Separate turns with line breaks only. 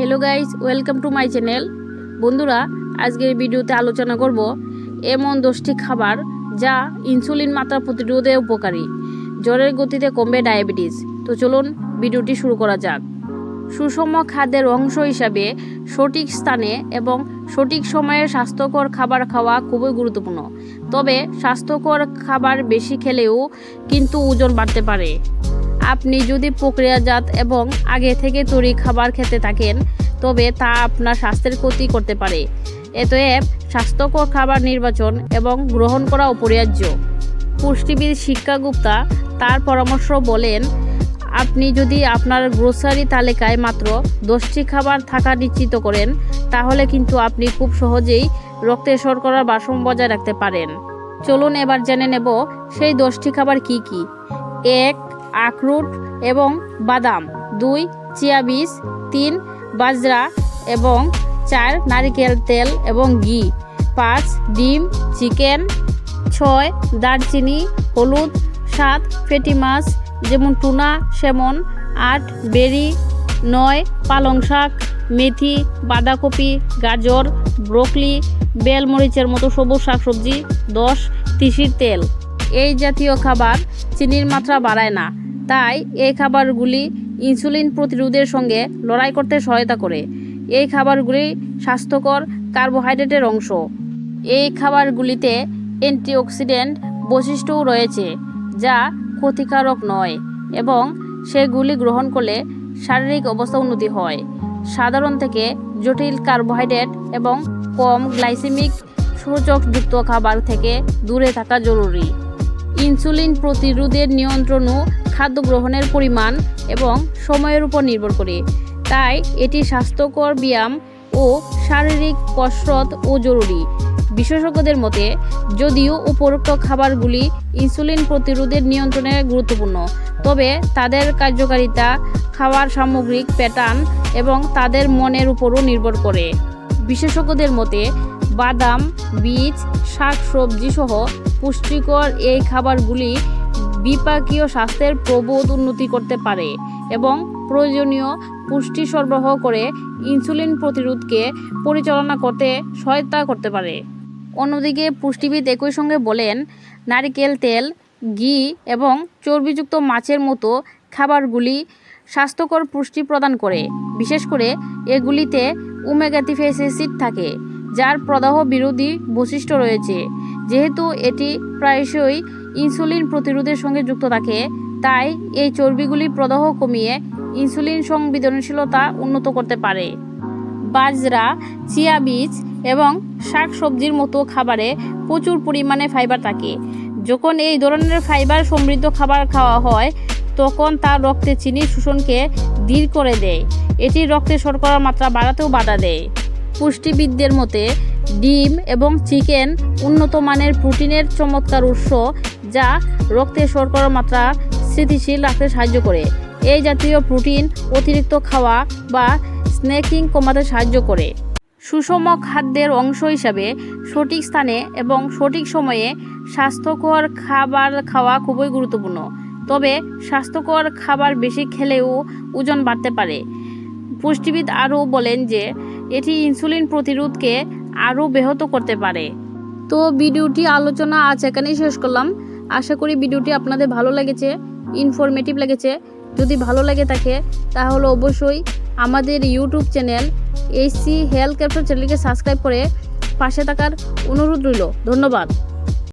Hello guys welcome to my channel বন্ধুরা, আজকের ভিডিওতে আলোচনা করব এমন দশটি খাবার যা ইনসুলিন মাত্রা প্রতিরোধে উপকারী। জ্বরের গতিতে কমবে ডায়াবেটিস তো চলুন ভিডিওটি শুরু করা যাক। সুষম খাদ্যের অংশ হিসাবে সঠিক স্থানে এবং সঠিক সময়ে স্বাস্থ্যকর খাবার খাওয়া খুবই গুরুত্বপূর্ণ। তবে স্বাস্থ্যকর খাবার বেশি খেলেও কিন্তু ওজন বাড়তে পারে। আপনি যদি প্রক্রিয়াজাত এবং আগে থেকে তৈরি খাবার খেতে থাকেন, তবে তা আপনার স্বাস্থ্যের ক্ষতি করতে পারে। এতএব স্বাস্থ্যকর খাবার নির্বাচন এবং গ্রহণ করা অপরিহার্য। পুষ্টিবিদ শিক্ষা গুপ্তা তার পরামর্শ বলেন, আপনি যদি আপনার গ্রোসারি তালিকায় মাত্র দশটি খাবার থাকা নিশ্চিত করেন, তাহলে কিন্তু আপনি খুব সহজেই রক্তে শর্করার বাসন বজায় রাখতে পারেন। চলুন এবার জেনে নেব সেই দশটি খাবার কি কি। এক আখরুট এবং বাদাম, দুই, চিয়া বীজ, তিন, বাজরা এবং চার, নারিকেল তেল এবং ঘি, পাঁচ, ডিম, চিকেন, ছয়, দারচিনি, হলুদ, সাত, ফেটি মাছ যেমন টুনা, সেমন, আট, বেরি, নয়, পালং শাক, মেথি, বাঁধাকপি, গাজর, ব্রোকলি, বেলমরিচের মতো সবুজ শাকসবজি, দশ, তিসির তেল। এই জাতীয় খাবার চিনির মাত্রা বাড়ায় না। তাই এই খাবারগুলি ইনসুলিন প্রতিরোধের সঙ্গে লড়াই করতে সহায়তা করে। এই খাবারগুলি স্বাস্থ্যকর কার্বোহাইড্রেটের অংশ। এই খাবারগুলিতে অ্যান্টিঅক্সিডেন্ট বৈশিষ্ট্যও রয়েছে, যা ক্ষতিকারক নয় এবং সেগুলি গ্রহণ করলে শারীরিক অবস্থা উন্নতি হয়। সাধারণ থেকে জটিল কার্বোহাইড্রেট এবং কম গ্লাইসেমিক সূচকযুক্ত খাবার থেকে দূরে থাকা জরুরি। ইনসুলিন প্রতিরোধের নিয়ন্ত্রণও খাদ্য গ্রহণের পরিমাণ এবং সময়ের উপর নির্ভর করে। তাই এটি স্বাস্থ্যকর ব্যায়াম ও শারীরিক কসরত ও জরুরি। বিশেষজ্ঞদের মতে, যদিও উপরোক্ত খাবারগুলি ইনসুলিন প্রতিরোধের নিয়ন্ত্রণে গুরুত্বপূর্ণ, তবে তাদের কার্যকারিতা, খাওয়ার সামগ্রিক প্যাটার্ন এবং তাদের মনের উপরও নির্ভর করে। বিশেষজ্ঞদের মতে, বাদাম, বীজ শাক সবজি সহ পুষ্টিকর এই খাবারগুলি বিপাকীয় স্বাস্থ্যের প্রবোধ উন্নতি করতে পারে এবং প্রয়োজনীয় পুষ্টি সরবরাহ করে ইনসুলিন প্রতিরোধকে পরিচালনা করতে সহায়তা করতে পারে। অন্যদিকে পুষ্টিবিদ একই সঙ্গে বলেন, নারিকেল তেল, ঘি এবং চর্বিযুক্ত মাছের মতো খাবারগুলি স্বাস্থ্যকর পুষ্টি প্রদান করে। বিশেষ করে এগুলিতে ওমেগা থাকে, যার প্রদাহ বিরোধী বৈশিষ্ট্য রয়েছে। যেহেতু এটি প্রায়শই ইনসুলিন প্রতিরোধের সঙ্গে যুক্ত থাকে। তাই এই চর্বিগুলি প্রদাহ কমিয়ে ইনসুলিন সংবেদনশীলতা উন্নত করতে পারে। বাজরা, চিয়া বীজ এবং শাক সবজির মতো খাবারে প্রচুর পরিমাণে ফাইবার থাকে। যখন এই ধরনের ফাইবার সমৃদ্ধ খাবার খাওয়া হয়, তখন তা রক্তে চিনি শোষণকে ধীর করে দেয়। এটি রক্তে শর্করার মাত্রা বাড়াতেও বাধা দেয়। পুষ্টিবিদদের মতে, ডিম এবং চিকেন উন্নত মানের প্রোটিনের চমৎকার উৎস যা রক্তে শর্করার মাত্রা স্থিতিশীল রাখতে সাহায্য করে। এই জাতীয় প্রোটিন অতিরিক্ত খাওয়া বা স্ন্যাকিং কমাতে সাহায্য করে। সুষম খাদ্যের অংশ হিসাবে সঠিক স্থানে এবং সঠিক সময়ে স্বাস্থ্যকর খাবার খাওয়া খুবই গুরুত্বপূর্ণ। তবে স্বাস্থ্যকর খাবার বেশি খেলেও ওজন বাড়তে পারে। পুষ্টিবিদ আরও বলেন যে, এটি ইনসুলিন প্রতিরোধকে আরও ব্যাহত করতে পারে। তো ভিডিওটি আলোচনা আজ এখানেই শেষ করলাম। আশা করি ভিডিওটি আপনাদের ভালো লেগেছে ইনফরমেটিভ লেগেছে। যদি ভালো লাগে থাকে, তাহলে অবশ্যই আমাদের ইউটিউব চ্যানেল এইচসি হেলথ ক্যাপ্টার চ্যানেলকে সাবস্ক্রাইব করে পাশে থাকার অনুরোধ রইল। ধন্যবাদ।